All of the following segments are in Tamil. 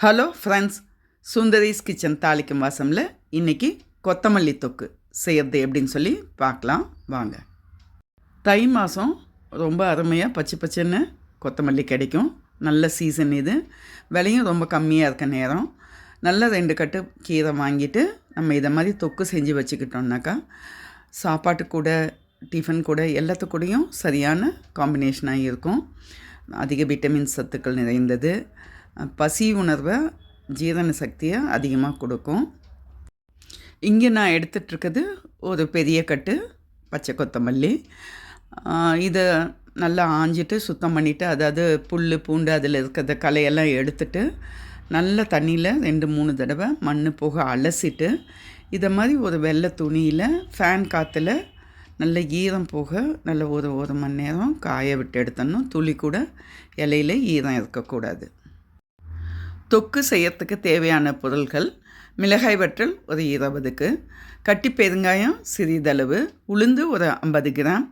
ஹலோ ஃப்ரெண்ட்ஸ் சுந்தரிஸ் கிச்சன் தாளிக்கும் வாசமில் இன்றைக்கி கொத்தமல்லி தொக்கு. செய்யறது எப்படின்னு சொல்லி பார்க்கலாம். வாங்க. தை மாதம் ரொம்ப அருமையாக பச்சை பச்சைன்னு கொத்தமல்லி கிடைக்கும். நல்ல சீசன் இது. விலையும் ரொம்ப கம்மியாக இருக்க நேரம். நல்ல ரெண்டு கட்டு கீரை வாங்கிட்டு நம்ம இதை மாதிரி தொக்கு செஞ்சு வச்சுக்கிட்டோம்னாக்கா சாப்பாட்டு கூட டிஃபன் கூட எல்லாத்து கூடயும் சரியான காம்பினேஷனாக இருக்கும். அதிக விட்டமின் சத்துக்கள் நிறைந்தது. பசி உணர்வை ஜீரண சக்தியை அதிகமாக கொடுக்கும். இங்கே நான் எடுத்துகிட்ருக்கிறது ஒரு பெரிய கட்டு பச்சை கொத்தமல்லி. இதை நல்லா ஆஞ்சிட்டு சுத்தம் பண்ணிவிட்டு அதாவது புல் பூண்டு அதில் இருக்கிறத களையெல்லாம் எடுத்துட்டு நல்ல தண்ணியில் ரெண்டு மூணு தடவை மண் போக அலசிட்டு இதை மாதிரி ஒரு வெள்ளை துணியில் ஃபேன் காற்றுல நல்ல ஈரம் போக நல்ல ஒரு ஒரு மணி நேரம் காய விட்டு எடுத்தணும். துளி கூட இலையில ஈரம் இருக்கக்கூடாது. தொக்கு செய்யறதுக்கு தேவையான பொருள்கள் மிளகாய் வற்றல் ஒரு இருபதுக்கு கட்டி பெருங்காயம் சிறிதளவு உளுந்து ஒரு ஐம்பது கிராம்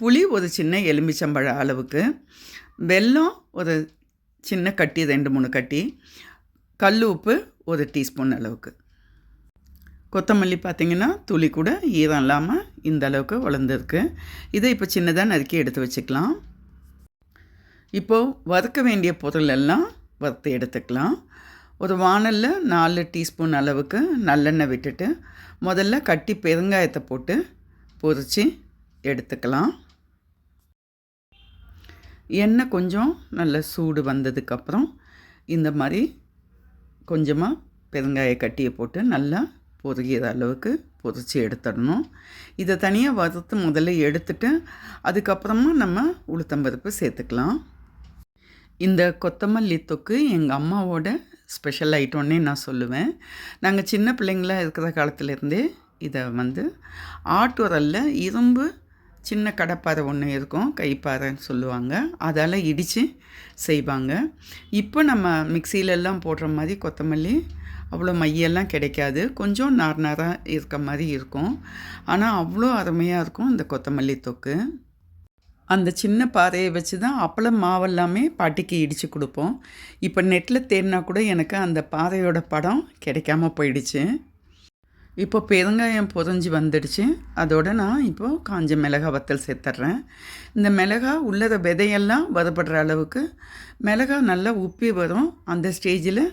புளி ஒரு சின்ன எலுமிச்சம்பழ அளவுக்கு வெல்லம் ஒரு சின்ன கட்டி ரெண்டு மூணு கட்டி கல் உப்பு ஒரு டீஸ்பூன் அளவுக்கு. கொத்தமல்லி பார்த்திங்கன்னா துளி கூட ஈரம் இல்லாமல் இந்த அளவுக்கு வளர்ந்துருக்கு. இதை இப்போ சின்னதாக நறுக்கி எடுத்து வச்சுக்கலாம். இப்போது வறுக்க வேண்டிய பொருள் எல்லாம் வறுத்து எடுத்துக்கலாம். ஒரு வானலில் நாலு டீஸ்பூன் அளவுக்கு நல்லெண்ணெய் விட்டுட்டு முதல்ல கட்டி பெருங்காயத்தை போட்டு பொரித்து எடுத்துக்கலாம். எண்ணெய் கொஞ்சம் நல்ல சூடு வந்ததுக்கப்புறம் இந்த மாதிரி கொஞ்சமாக பெருங்காய கட்டியை போட்டு நல்லா பொறுகிற அளவுக்கு பொரித்து எடுத்துடணும். இதை தனியாக வறுத்து முதல்ல எடுத்துட்டு அதுக்கப்புறமா நம்ம உளுத்தம்பருப்பு சேர்த்துக்கலாம். இந்த கொத்தமல்லி தொக்கு எங்கள் அம்மாவோட ஸ்பெஷல் ஐட்டம்னே நான் சொல்லுவேன். நாங்கள் சின்ன பிள்ளைங்களாக இருக்கிற காலத்துலேருந்தே இதை வந்து ஆட்டுரலில் இரும்பு சின்ன கடப்பாறை ஒன்று இருக்கும் கைப்பாறைன்னு சொல்லுவாங்க. அதால் இடித்து செய்வாங்க. இப்போ நம்ம மிக்சியிலெல்லாம் போடுற மாதிரி கொத்தமல்லி அவ்வளோ மையெல்லாம் கிடைக்காது. கொஞ்சம் நார் நாராக இருக்க மாதிரி இருக்கும். ஆனால் அவ்வளோ அருமையாக இருக்கும் இந்த கொத்தமல்லி தொக்கு. அந்த சின்ன பாறையை வச்சு தான் அப்பளம் மாவெல்லாமே பாட்டிக்கு இடித்து கொடுப்போம். இப்போ நெட்டில் தேடினா கூட எனக்கு அந்த பாறையோட படம் கிடைக்காம போயிடுச்சு. இப்போ பெருங்காயம் புதஞ்சி வந்துடுச்சு. அதோட நான் இப்போது காஞ்ச மிளகா வத்தல் சேர்த்துட்றேன். இந்த மிளகா உள்ளத விதையெல்லாம் வதப்படுற அளவுக்கு மிளகா நல்லா உப்பி வரும். அந்த ஸ்டேஜில்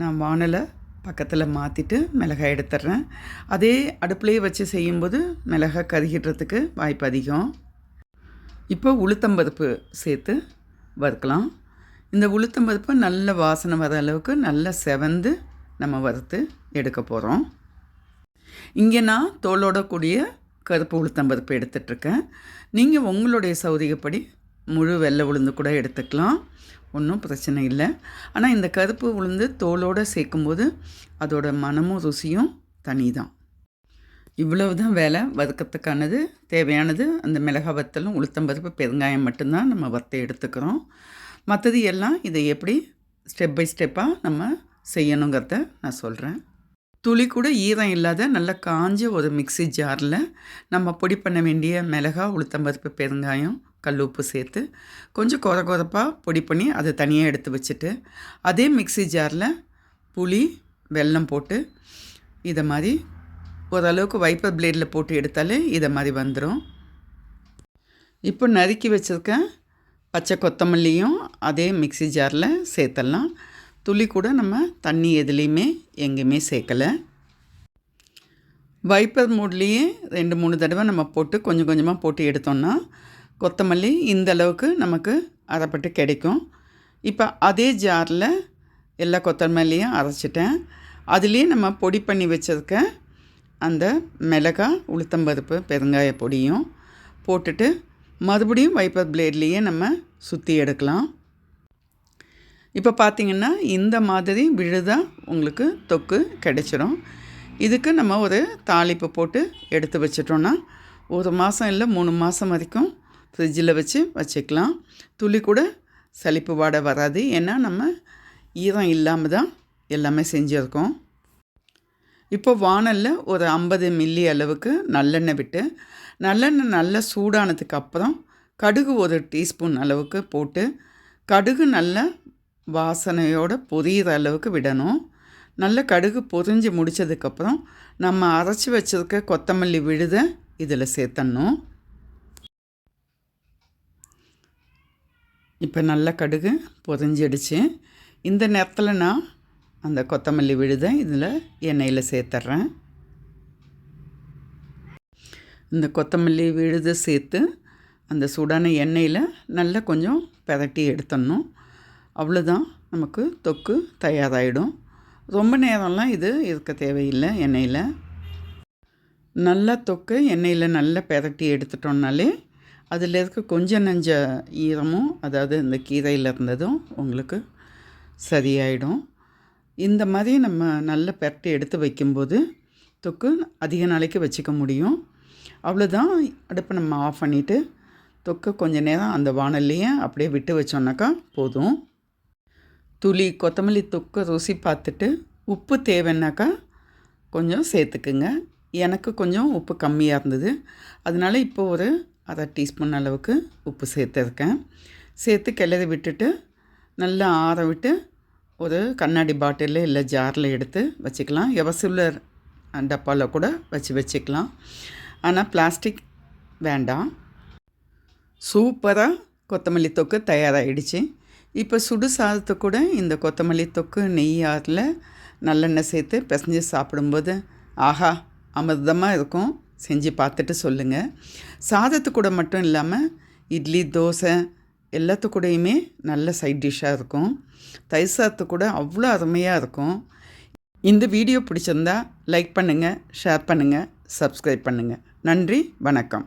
நான் வானலை பக்கத்தில் மாற்றிட்டு மிளகாய் எடுத்துட்றேன். அதே அடுப்புலேயே வச்சு செய்யும்போது மிளகாய் கருகிடுறதுக்கு வாய்ப்பு அதிகம். இப்போ உளுத்தம்பருப்பு சேர்த்து வறுக்கலாம். இந்த உளுத்தம்பருப்பு நல்ல வாசனை வர அளவுக்கு நல்லா செவந்து நம்ம வறுத்து எடுக்க போகிறோம் இங்கே நான் தோலோட கூடிய கருப்பு உளுத்தம்பருப்பு எடுத்துட்ருக்கேன். நீங்கள் உங்களுடைய சௌரியப்படி முழு வெள்ளை உளுந்து கூட எடுத்துக்கலாம். ஒன்றும் பிரச்சனை இல்லை. ஆனால் இந்த கருப்பு உளுந்து தோலோடு சேர்க்கும்போது அதோட மனமும் ருசியும் தனி தான் இவ்வளவு தான் வேலை. வதக்கத்துக்கானது தேவையானது அந்த மிளகா வத்தலும் உளுத்தம்பருப்பு பெருங்காயம் மட்டும்தான் நம்ம வத்த எடுத்துக்கிறோம். மற்றது எல்லாம் இதை எப்படி ஸ்டெப் பை ஸ்டெப்பாக நம்ம செய்யணுங்கிறத நான் சொல்கிறேன் துளி கூட ஈரம் இல்லாத நல்ல காஞ்ச ஒரு மிக்சி ஜாரில் நம்ம பொடி பண்ண வேண்டிய மிளகா உளுத்தம்பருப்பு பெருங்காயம் கல் உப்பு சேர்த்து கொஞ்சம் குறை குறைப்பாக பொடி பண்ணி அதை தனியாக எடுத்து வச்சுட்டு அதே மிக்சி ஜாரில் புளி வெல்லம் போட்டு இதை மாதிரி ஓரளவுக்கு வைப்பர் பிளேடில் போட்டு எடுத்தாலே இதை மாதிரி வந்துடும் இப்போ நறுக்கி வச்சுருக்கேன் பச்சை கொத்தமல்லியும் அதே மிக்சி ஜாரில் சேர்த்தலாம். துளி கூட நம்ம தண்ணி எதுலேயுமே எங்கேயுமே சேர்க்கலை. வைப்பர் மூட்லேயே ரெண்டு மூணு தடவை நம்ம போட்டு கொஞ்சம் கொஞ்சமாக போட்டு எடுத்தோம்னா கொத்தமல்லி இந்த அளவுக்கு நமக்கு அரைப்பட்டு கிடைக்கும். இப்போ அதே ஜாரில் எல்லா கொத்தமல்லியும் அரைச்சிட்டேன். அதுலேயே நம்ம பொடி பண்ணி வச்சுருக்க அந்த மிளகா உளுத்தம்பருப்பு பெருங்காய பொடியும் போட்டுட்டு மறுபடியும் வைப்பர் பிளேட்லேயே நம்ம சுற்றி எடுக்கலாம். இப்போ பார்த்திங்கன்னா இந்த மாதிரி விழுதாக உங்களுக்கு தொக்கு கிடைச்சிரும். இதுக்கு நம்ம ஒரு தாளிப்பு போட்டு எடுத்து வச்சிட்டோன்னா ஒரு மாதம் இல்லை மூணு மாதம் வரைக்கும் ஃப்ரிட்ஜில் வச்சு வச்சுக்கலாம். துளி கூட சளிப்பு வாடை வராது. ஏன்னா நம்ம ஈரம் இல்லாமல் தான் எல்லாமே செஞ்சுருக்கோம். இப்போ வானலில் ஒரு ஐம்பது மில்லி அளவுக்கு நல்லெண்ணெய் விட்டு நல்லெண்ணெய் நல்லா சூடானதுக்கு அப்புறம் கடுகு ஒரு டீஸ்பூன் அளவுக்கு போட்டு கடுகு நல்ல வாசனையோடு பொரியிற அளவுக்கு விடணும். நல்ல கடுகு பொரிஞ்சு முடித்ததுக்கப்புறம் நம்ம அரைச்சி வச்சுருக்க கொத்தமல்லி விழுதை இதில் சேர்த்தணும். இப்போ நல்ல கடுகு பொரிஞ்சிடுச்சு. இந்த நேரத்தில் நான் அந்த கொத்தமல்லி விழுதை இதில் எண்ணெயில் சேர்த்துட்றேன். இந்த கொத்தமல்லி விழுதை சேர்த்து அந்த சூடான எண்ணெயில் நல்லா கொஞ்சம் பிரட்டி எடுத்துடணும். அவ்வளோதான் நமக்கு தொக்கு தயாராகிடும். ரொம்ப நேரம்லாம் இது இருக்க தேவையில்லை எண்ணெயில். நல்லா தொக்கு எண்ணெயில் நல்லா பிரட்டி எடுத்துட்டோம்னாலே அதில் இருக்க கொஞ்சம் நஞ்ச ஈரமும் அதாவது இந்த கீரையில் இருந்ததும் உங்களுக்கு சரியாயிடும். இந்த மாதிரி நம்ம நல்ல பெரட்டி எடுத்து வைக்கும்போது தொக்கு அதிக நாளைக்கு வச்சுக்க முடியும். அவ்வளோதான் அடுப்பை நம்ம ஆஃப் பண்ணிவிட்டு தொக்கை கொஞ்ச நேரம் அந்த வானல்லையே அப்படியே விட்டு வச்சோன்னாக்கா போதும். துளி கொத்தமல்லி தொக்கை ருசி பார்த்துட்டு உப்பு தேவைன்னாக்கா கொஞ்சம் சேர்த்துக்குங்க. எனக்கு கொஞ்சம் உப்பு கம்மியாக இருந்தது. அதனால் இப்போ ஒரு அரை டீஸ்பூன் அளவுக்கு உப்பு சேர்த்துருக்கேன் சேர்த்து கிளறி விட்டுட்டு நல்லா ஆற விட்டு ஒரு கண்ணாடி பாட்டிலில் இல்லை ஜாரில் எடுத்து வச்சுக்கலாம். எவசுலர் டப்பாவில் கூட வச்சு வச்சுக்கலாம். ஆனால் பிளாஸ்டிக் வேண்டாம். சூப்பராக கொத்தமல்லி தொக்கு தயாராகிடுச்சு இப்போ சுடு சாதத்தை கூட இந்த கொத்தமல்லி தொக்கு நெய் ஆறில் நல்லெண்ணெய் சேர்த்து பிசைஞ்சு சாப்பிடும்போது ஆஹா அமிர்தமாக இருக்கும். செஞ்சு பார்த்துட்டு சொல்லுங்கள் சாதத்து கூட மட்டும் இல்லாமல் இட்லி தோசை எல்லாத்து கூடயுமே நல்ல சைட் டிஷ்ஷாக இருக்கும். தயிர் சாதத்து கூட அவ்வளோ அருமையாக இருக்கும். இந்த வீடியோ பிடிச்சிருந்தா லைக் பண்ணுங்கள் ஷேர் பண்ணுங்கள் சப்ஸ்கிரைப் பண்ணுங்கள் நன்றி வணக்கம்.